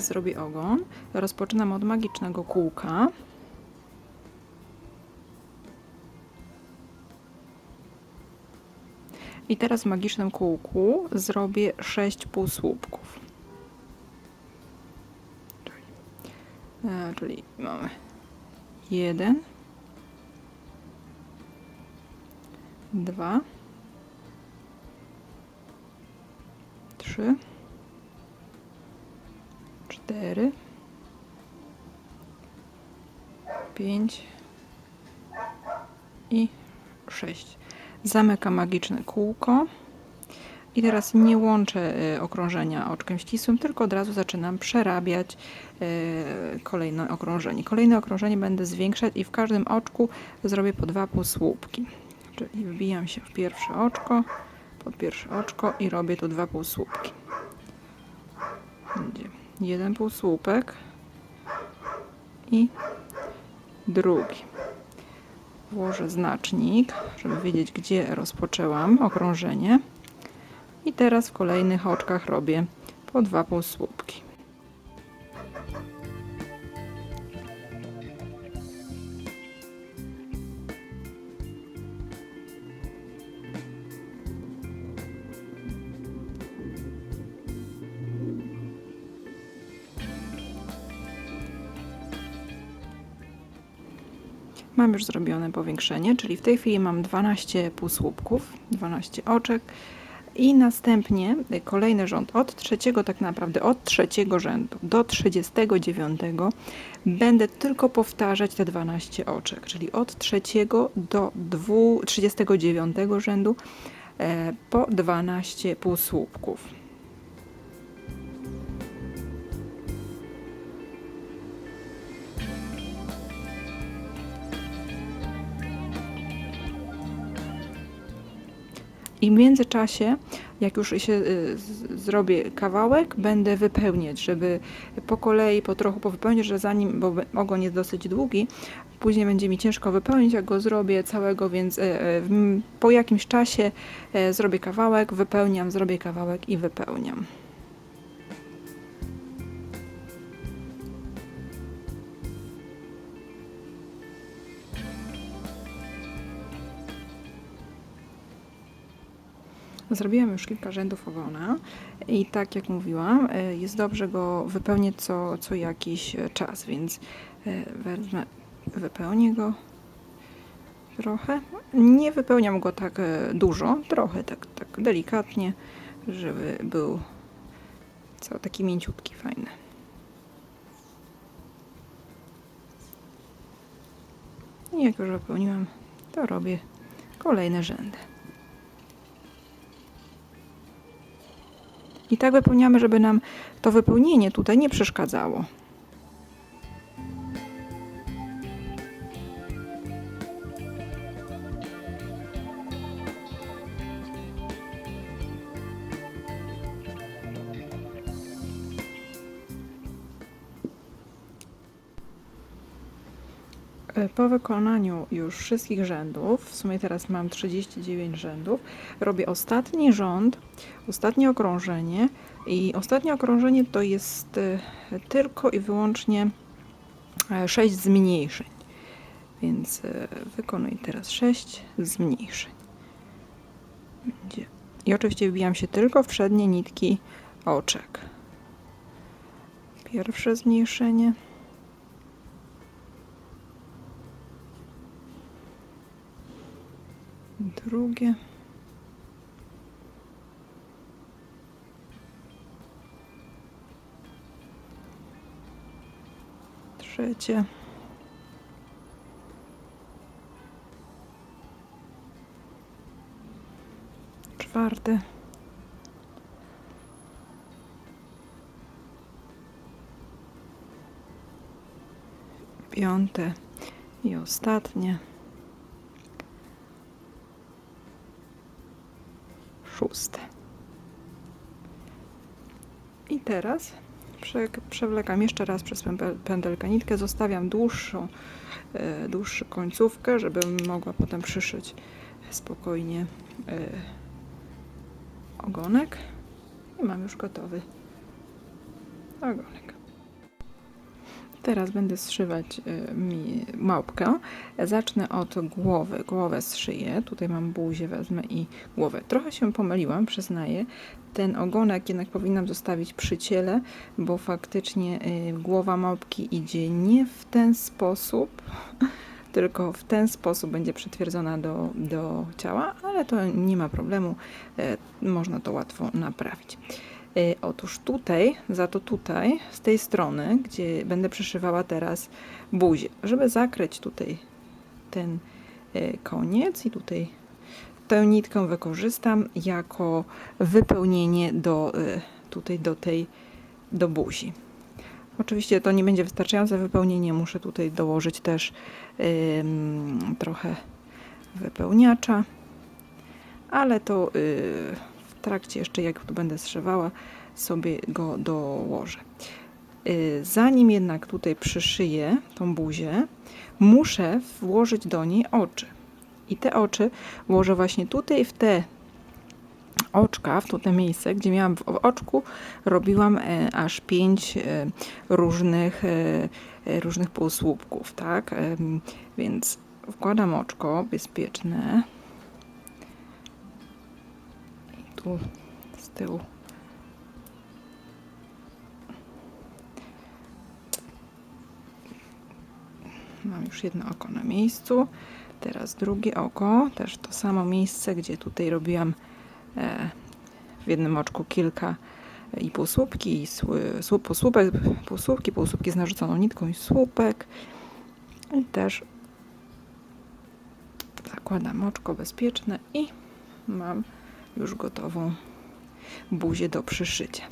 teraz zrobię ogon. Rozpoczynam od magicznego kółka. I teraz w magicznym kółku zrobię 6 półsłupków. E, czyli mamy jeden, dwa, trzy, cztery, pięć i sześć. Zamykam magiczne kółko. I teraz nie łączę e, okrążenia oczkiem ścisłym, tylko od razu zaczynam przerabiać e, kolejne okrążenie. Kolejne okrążenie będę zwiększać i w każdym oczku zrobię po dwa półsłupki. Czyli wbijam się w pierwsze oczko, pod pierwsze oczko i robię tu dwa półsłupki. Będzie jeden półsłupek i drugi. Włożę znacznik, żeby wiedzieć, gdzie rozpoczęłam okrążenie. I teraz w kolejnych oczkach robię po dwa półsłupki. Mam już zrobione powiększenie, czyli w tej chwili mam 12 półsłupków, 12 oczek i następnie kolejny rząd od trzeciego, tak naprawdę od trzeciego rzędu do 39 będę tylko powtarzać te 12 oczek, czyli od trzeciego do dwu- 39 rzędu e, po 12 półsłupków. I w międzyczasie, jak już się y, zrobię kawałek, będę wypełniać, żeby po kolei, po trochu powypełniać, że zanim, bo ogon jest dosyć długi, później będzie mi ciężko wypełnić, jak go zrobię całego, więc e, e, po jakimś czasie e, zrobię kawałek, wypełniam, zrobię kawałek i wypełniam. Zrobiłam już kilka rzędów ogona i tak jak mówiłam, e, jest dobrze go wypełnić co, co jakiś e, czas, więc e, wezmę, wypełnię go trochę. Nie wypełniam go tak dużo, trochę tak, tak delikatnie, żeby był co, taki mięciutki, fajny. I jak już wypełniłam, to robię kolejne rzędy. I tak wypełniamy, żeby nam to wypełnienie tutaj nie przeszkadzało. Po wykonaniu już wszystkich rzędów, w sumie teraz mam 39 rzędów, robię ostatni rząd, ostatnie okrążenie i ostatnie okrążenie to jest e, tylko i wyłącznie 6 zmniejszeń. Więc e, wykonuję teraz 6 zmniejszeń. I oczywiście wbijam się tylko w przednie nitki oczek. Pierwsze zmniejszenie. Drugie. Trzecie. Czwarte. Piąte i ostatnie. I teraz prze, przewlekam jeszcze raz przez pętelkę nitkę, zostawiam dłuższą, e, dłuższą końcówkę, żebym mogła potem przyszyć spokojnie e, ogonek. I mam już gotowy ogonek. Teraz będę zszywać y, mi małpkę. Zacznę od głowy. Głowę zszyję. Tutaj mam buzię, wezmę i głowę. Trochę się pomyliłam, przyznaję. Ten ogonek jednak powinnam zostawić przy ciele, bo faktycznie y, głowa małpki idzie nie w ten sposób, tylko w ten sposób będzie przytwierdzona do, do ciała, ale to nie ma problemu. E, Można to łatwo naprawić. E, Otóż tutaj, za to tutaj, z tej strony, gdzie będę przyszywała teraz buzię, żeby zakryć tutaj ten e, koniec i tutaj tę nitkę wykorzystam jako wypełnienie do e, tutaj do tej do buzi. Oczywiście to nie będzie wystarczające wypełnienie, muszę tutaj dołożyć też trochę wypełniacza, ale to y, trakcie jeszcze jak tu będę zszywała sobie go dołożę. Y, Zanim jednak tutaj przyszyję tą buzię, muszę włożyć do niej oczy. I te oczy włożę właśnie tutaj w te oczka, w to te miejsce, gdzie miałam w oczku, robiłam e, aż pięć e, różnych, e, różnych półsłupków, tak? Więc wkładam oczko bezpieczne. Tu z tyłu. Mam już jedno oko na miejscu. Teraz drugie oko, też to samo miejsce, gdzie tutaj robiłam e, w jednym oczku kilka i półsłupki, i słup, półsłupek, półsłupki, półsłupki z narzuconą nitką i słupek. I też zakładam oczko bezpieczne i mam już gotową buzię do przyszycia.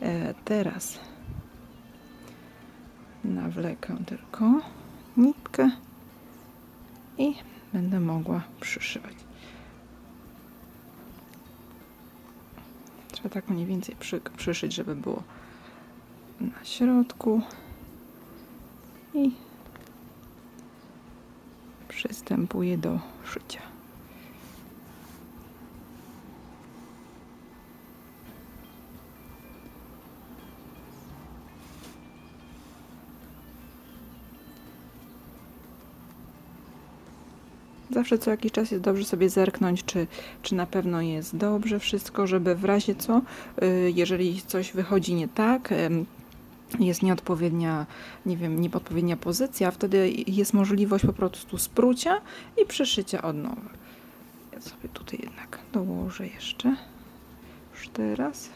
E, teraz nawlekę tylko nitkę i będę mogła przyszywać. Trzeba tak mniej więcej przy, przyszyć, żeby było na środku. I przystępuję do szycia. Zawsze co jakiś czas jest dobrze sobie zerknąć, czy, czy na pewno jest dobrze wszystko, żeby w razie co, y, jeżeli coś wychodzi nie tak, jest nieodpowiednia, nie wiem, niepodpowiednia pozycja, wtedy jest możliwość po prostu sprócia i przyszycia od nowa. Ja sobie tutaj jednak dołożę jeszcze, już teraz.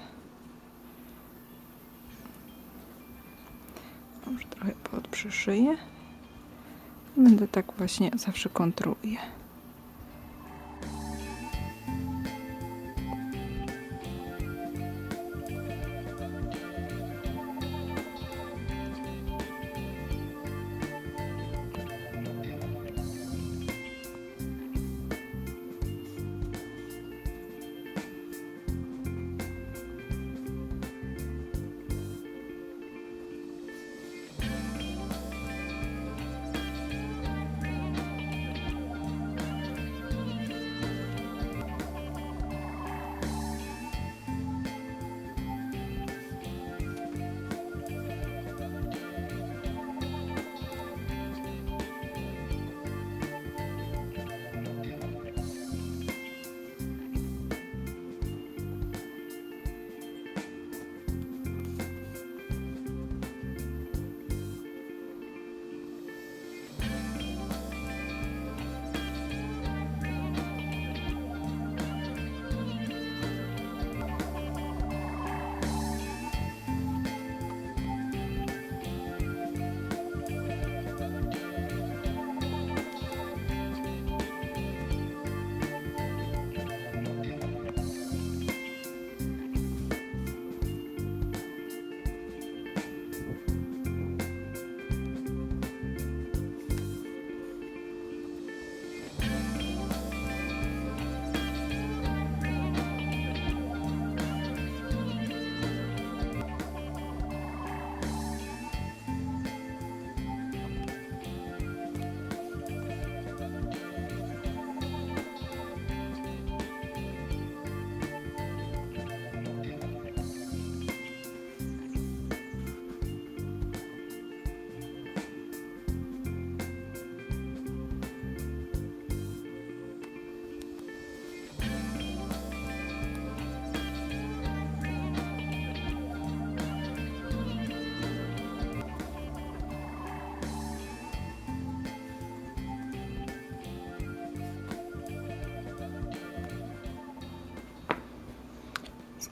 Już trochę podprzyszyję. Będę tak właśnie zawsze kontroluję.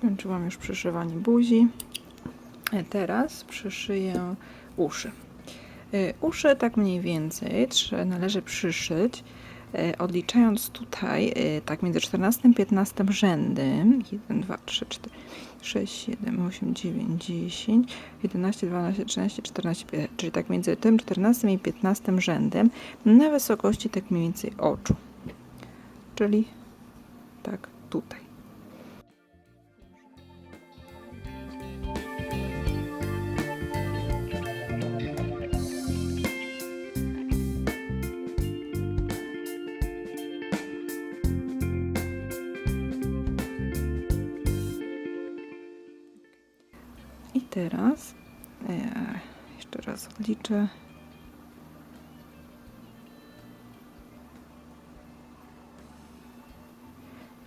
Skończyłam już przyszywanie buzi. E, Teraz przyszyję uszy. E, Uszy tak mniej więcej należy przyszyć, e, odliczając tutaj tak między 14 a 15 rzędem. 1, 2, 3, 4, 6, 7, 8, 9, 10, 11, 12, 13, 14, 15, czyli tak między tym 14 i 15 rzędem na wysokości tak mniej więcej oczu. Czyli tak tutaj. I teraz e, jeszcze raz odliczę.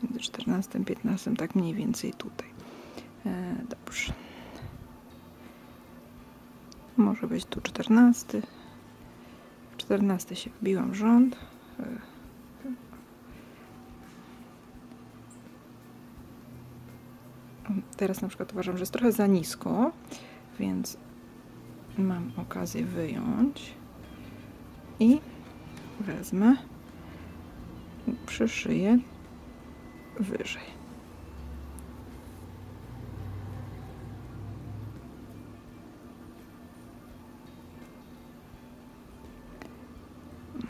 Między 14 a 15, tak mniej więcej tutaj. E, dobrze. Może być tu 14. W 14 się wbiłam rząd. E, Teraz na przykład uważam, że jest trochę za nisko, więc mam okazję wyjąć i wezmę, przyszyję wyżej.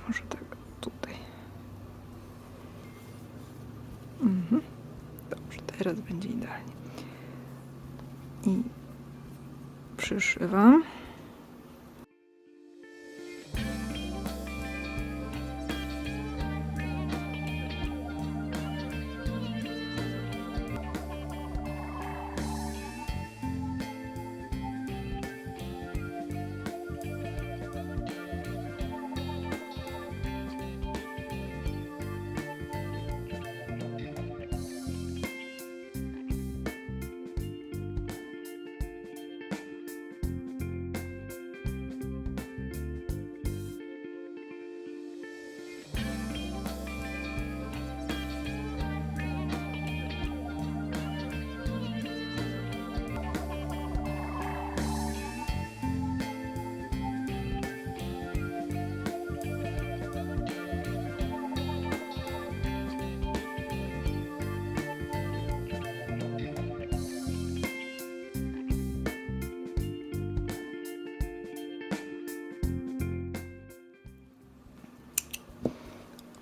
Może tak tutaj. Mhm. Dobrze, teraz będzie idealnie i przyszywam.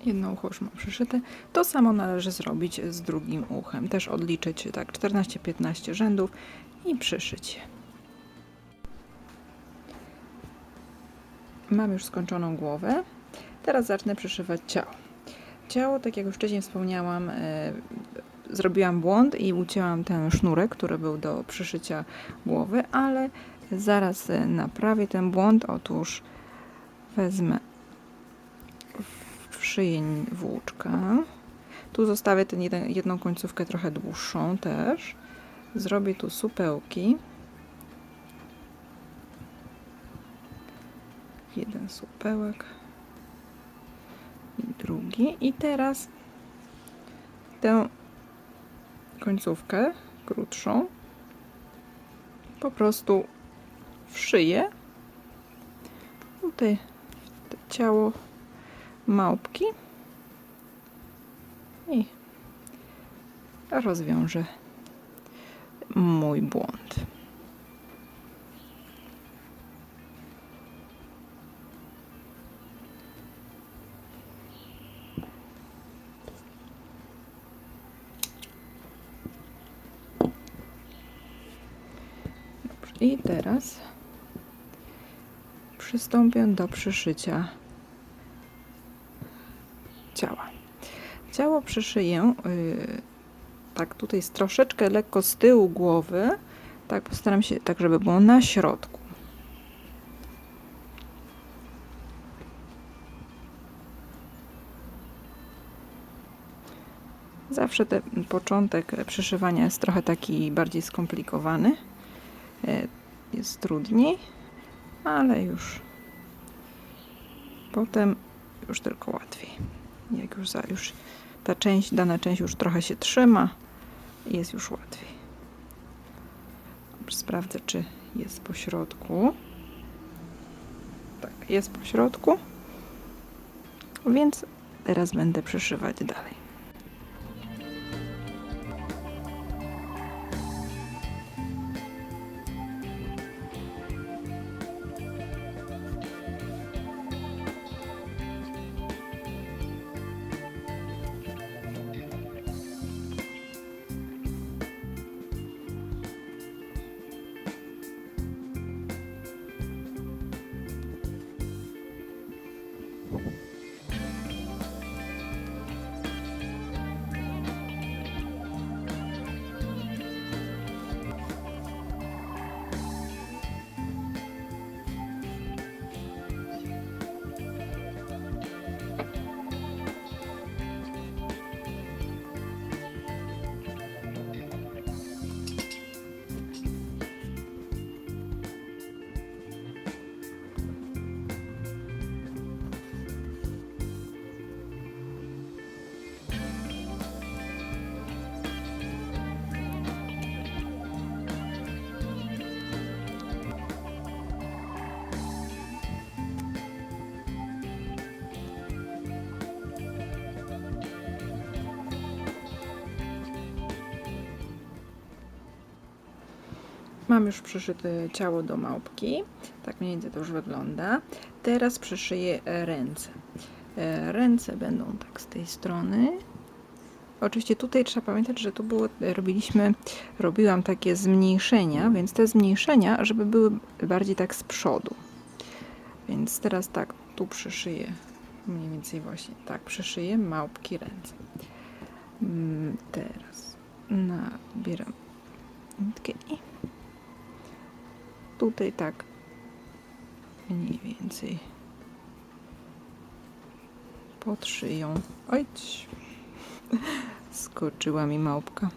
Jedno ucho już mam przyszyte. To samo należy zrobić z drugim uchem. Też odliczyć tak 14-15 rzędów i przyszyć je. Mam już skończoną głowę. Teraz zacznę przyszywać ciało. Ciało, tak jak już wcześniej wspomniałam, e, zrobiłam błąd i ucięłam ten sznurek, który był do przyszycia głowy, ale zaraz e, naprawię ten błąd. Otóż wezmę w szyjeń włóczka. Tu zostawię tę jedną końcówkę trochę dłuższą też. Zrobię tu supełki. Jeden supełek i drugi. I teraz tę końcówkę krótszą po prostu tutaj w to ciało małpki i rozwiążę mój błąd. I teraz przystąpię do przyszycia Ciało przyszyję yy, tak tutaj z troszeczkę lekko z tyłu głowy. Tak postaram się tak, żeby było na środku. Zawsze ten początek przyszywania jest trochę taki bardziej skomplikowany. E, Jest trudniej, ale już potem już tylko łatwiej. Jak już, za, już ta część, dana część już trochę się trzyma i jest już łatwiej. Sprawdzę, czy jest po środku. Tak, jest po środku. Więc teraz będę przeszywać dalej. Mam już przyszyte ciało do małpki. Tak mniej więcej to już wygląda. Teraz przyszyję ręce. E, Ręce będą tak z tej strony. Oczywiście tutaj trzeba pamiętać, że tu było, robiliśmy, robiłam takie zmniejszenia, więc te zmniejszenia, żeby były bardziej tak z przodu. Więc teraz tak, tu przyszyję, mniej więcej właśnie tak, przyszyję małpki ręce. Mm, Teraz nabieram nitkę i tutaj tak mniej więcej pod szyją. Oj, skoczyła mi małpka.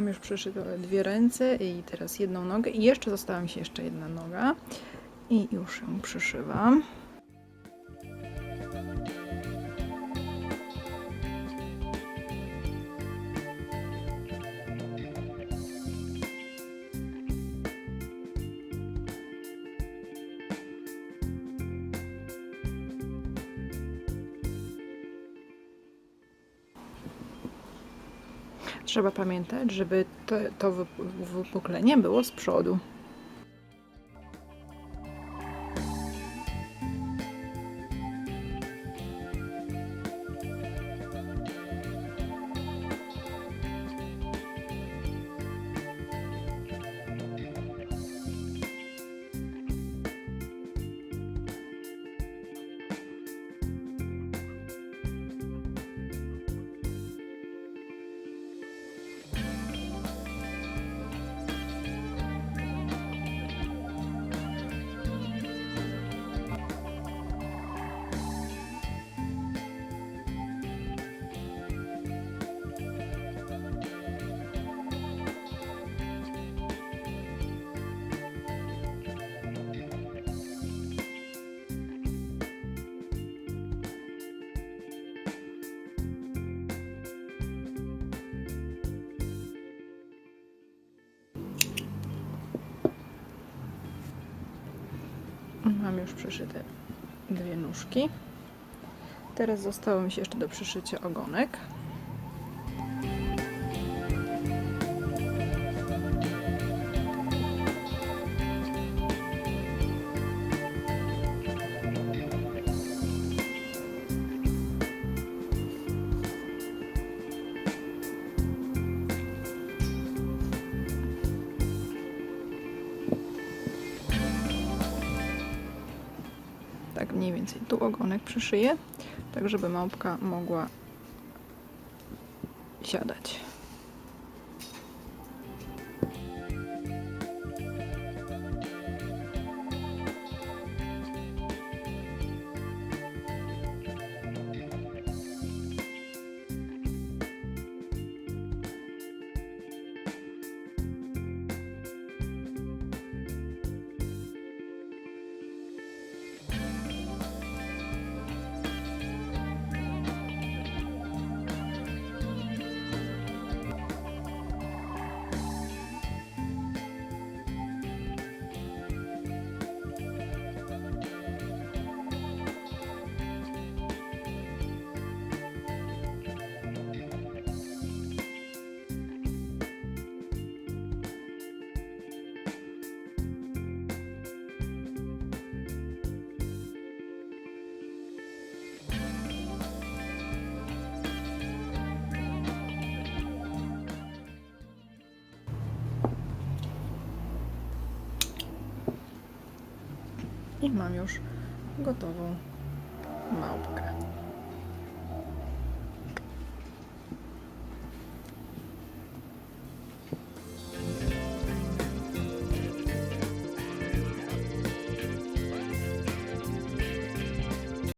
Mam już przyszyte dwie ręce i teraz jedną nogę i jeszcze została mi się jeszcze jedna noga i już ją przyszywam. Trzeba pamiętać, żeby to, to wyp- wypuklenie było z przodu. Mam już przyszyte dwie nóżki. Teraz zostało mi się jeszcze do przyszycia ogonek. Przyszyję, tak żeby małpka mogła siadać. I mam już gotową małpkę.